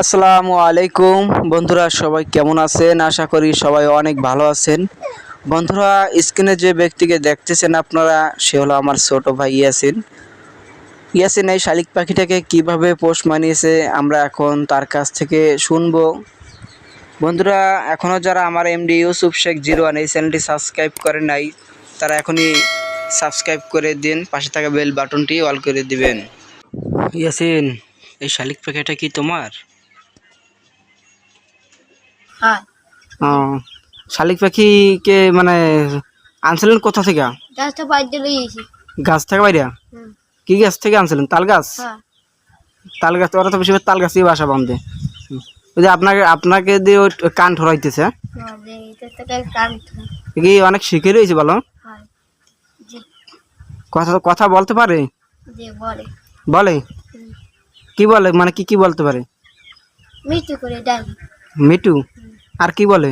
আসসালামু আলাইকুম। বন্ধুরা, সবাই কেমন আছেন? আশা করি সবাই অনেক ভালো আছেন। বন্ধুরা, স্ক্রিনে যে ব্যক্তিকে দেখতেছেন আপনারা, সে হলো আমার ছোট ভাই ইয়াসিন। ইয়াসিন, এই শালিক পাখিটাকে কীভাবে পোষ মানিয়েছে আমরা এখন তার কাছ থেকে শুনব। বন্ধুরা এখনও যারা আমার এমডি ইউসুফ শেখ জিরো এই চ্যানেলটি সাবস্ক্রাইব করে নাই, তারা এখনই সাবস্ক্রাইব করে দিন, পাশে থাকা বেল বাটনটি অল করে দিবেন। ইয়াসিন, এই শালিক পাখিটা কি তোমার? শালিক পাখিকে মানে আনছিলেন কোথা থেকে? গাছটা লইয়েছি গাছ। থেকে বাইরে? কি গাছ থেকে আনছিলেন? তাল গাছ? হ্যাঁ। তাল গাছ ওরা তো বেশি তাল গাছ গাছই বাসা বাঁধে। হুম। ওই যে আপনাকে আপনাকে দিয়ে ওই কান ঠরাইতেছে হ্যাঁ? কি অনেক শিখে রয়েছে বলো? কথা কথা বলতে পারে? বলে। কি বলে? মানে কি কি বলতে পারে? মিষ্টি করে ডাল মিটু আর কি বলে?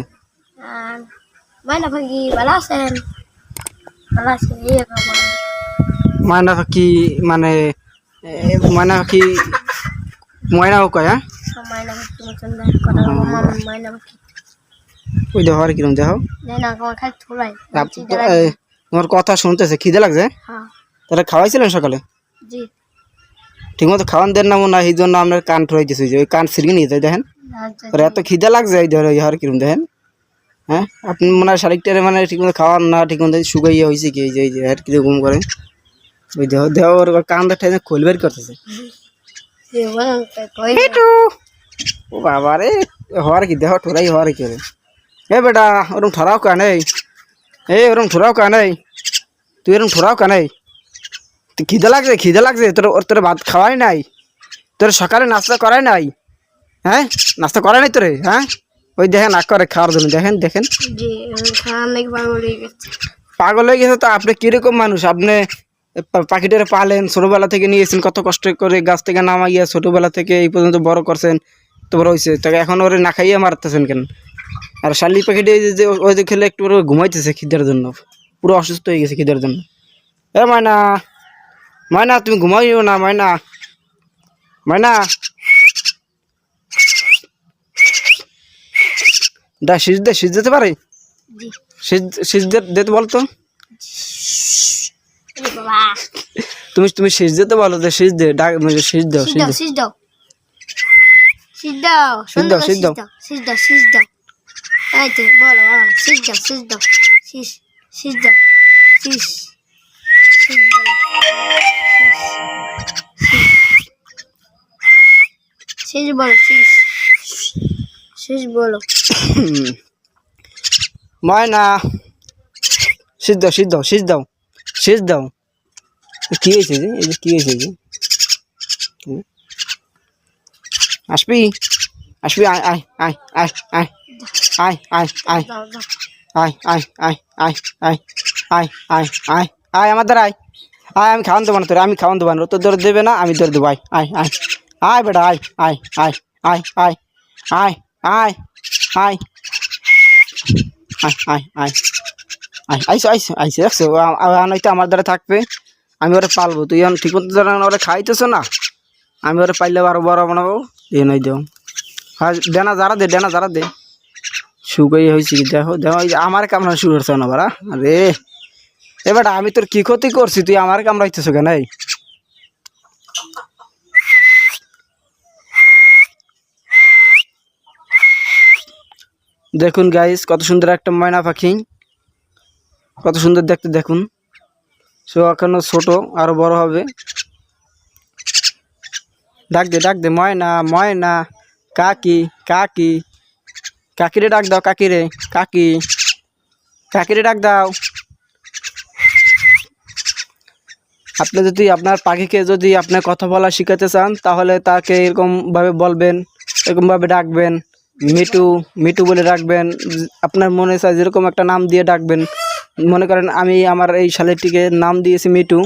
মাইনা কি মানে কি ময়না কয় হ্যাঁ? তোমার কথা শুনতেছে খিদে লাগছে? তাহলে খাওয়াইছিলেন সকালে? ঠিক মতো খাওয়ান দেন না মনে হয় এই জন্য আপনার কান ঠোয়াইতেছি যে ওই কান সিরগি নিয়ে যায় দেখেন। আর এত খিদে লাগছে এই ধরো ইহার কিরম দেখেন? হ্যাঁ? আপনি মনে হয় শালিকটারে মানে ঠিকমতো খাওয়ান না ঠিকমতো শুকাইয়া হয়েছে কি এই যে এই যে আর কীরকম করে। ওই দেহ দেহ ওর কান দেখা খোল বের করতেছে। ও বাবা রে হওয়ার কি দেহ ঠোরাই হওয়ার কি রে এ বেটা ওরম ঠরাও কানে এই ওরম ঠোরাও কানে তুই এরম ঠোরাও কানে তুই খিদে লাগছে খিদে লাগছে তোর ওর তোর ভাত খাওয়াই নাই। তোর সকালে নাস্তা করাই নাই। হ্যাঁ? নাস্তা করাই নাই তো রে হ্যাঁ? ওই দেখেন না করে খাওয়ার জন্য। দেখেন দেখেন। পাগল হয়ে গেছে। তো আপনি কীরকম মানুষ? আপনি পাখিটারে পালেন ছোটবেলা থেকে নিয়েছেন কত কষ্ট করে গাছ থেকে নামাইয়া ছোটবেলা থেকে এই পর্যন্ত বড় করছেন তো বড় হয়েছে তাকে এখন ওরে না খাইয়ে মারতেছেন কেন? আর শালি পাখিটি যে ওই যে খেলে একটু ঘুমাইতেছে খিদের জন্য। পুরো অসুস্থ হয়ে গেছে খিদের জন্য। এ ময়না ময়না তুমি ঘুমাইও না ময়না ময়না দা সিজ দে সিজ দিতে পারে সিজ সিজ দিতে বলতো তুমি তুমি শেষ দিতে বলো যে শেষ দে ডাক মানে শেষ দাও শেষ সিদ্ধ দাও সিদ্ধ সিদ্ধ সিদ্ধ এই তো বলো বলো সিদ্ধ শীষ সিদ্ধ শীষ শীষ বলো শীষ বলো শীষ শীষ বলো ময়না শেষ দাও শেষ দাও শেষ দাও শেষ দাও কি হয়েছে যে এই যে কি হয়েছে যে আসবি আসবি আয় আয় আয় আয় আয় আয় আয় আয় আয় আয় আয় আয় আয় আয় আয় আয় আয় আমার দ্বারা আয় আয় আমি খাওয়ান দেবো না তোর আমি খাওয়ান দেবো না তোর ধরে দেবে না আমি ধরে দেবো আয় আয় আয় আয় বেটা আয় আয় আয় আয় আয় আয় আয় আয় আয় আয় আয় আয় আইসো আইসো আইসো রাখছো নয়তো আমার দ্বারা থাকবে। আমি ওরা পালবো। তুই এখন ঠিক মতো ধরে ওরা খাইতেছো না? আমি ওরা পাইলে আরও বড় বানাবো। দিয়ে নয় দেও। হ্যাঁ দেনা যারা দে দেনা যারা দে। শুকাই হয়েছে কি, দেখো দেখো আমার কামড়া শুরু করছে না বারা আরে এবার আমি তোর কি ক্ষতি করছি? তুই আমার কামড়াইতেছো কেন, এই? দেখুন গাইস কত সুন্দর একটা ময়না পাখি। কত সুন্দর দেখতে দেখুন। সে, এখনও ছোট, আরও বড় হবে। ডাক দে ডাক দে, ময়না ময়না, কাকি কাকি। কাকিরে ডাক দাও, কাকিরে, কাকি। কাকিরে ডাক দাও। আপনি যদি আপনার পাখিকে যদি আপনার কথা বলা শিখাতে চান, তাহলে তাকে এরকম ভাবে বলবেন এরকম ভাবে ডাকবেন। মিটু মিটু বলে ডাকবেন। আপনার মনে চায় যেরকম একটা নাম দিয়ে ডাকবেন। মনে করেন আমি আমার এই শালিটিকে নাম দিয়েছি মিটু